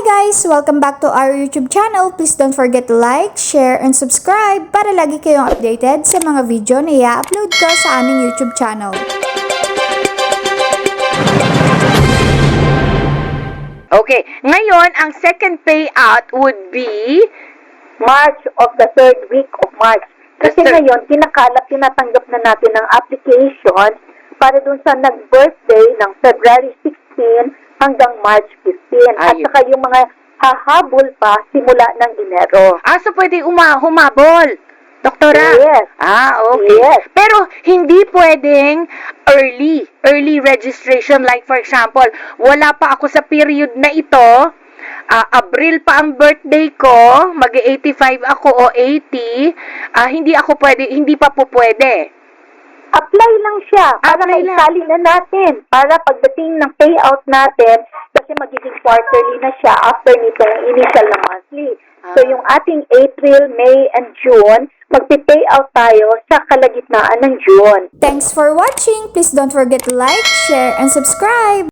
guys! Welcome back to our YouTube channel. Please don't forget to like, share, and subscribe para lagi kayong updated sa mga video na i-upload ko sa aming YouTube channel. Okay, ngayon, ang second payout would be, March of the third week of March. Kasi third- ngayon, kinakalap, tinatanggap na natin ang application para dun sa nag-birthday ng February 16 hanggang March 15. At Ayun. saka yung mga hahabol pa simula ng Enero. ah, so pwede uma humabol. Doktora? Yes. Ah, okay. Yes. Pero hindi pwedeng early, early registration. Like for example, wala pa ako sa period na ito, ah, Abril pa ang birthday ko, mag-85 ako o 80, ah, hindi ako pwede, hindi pa po pwede. Apply lang siya para Apply lang. maisali na natin. Para pagdating ng payout natin, kasi magiging quarterly na siya after nitong initial na monthly. So, Ah. yung ating April, May, and June, magpi-payout tayo sa kalagitnaan ng June. Thanks for watching! Please don't forget to like, share, and subscribe!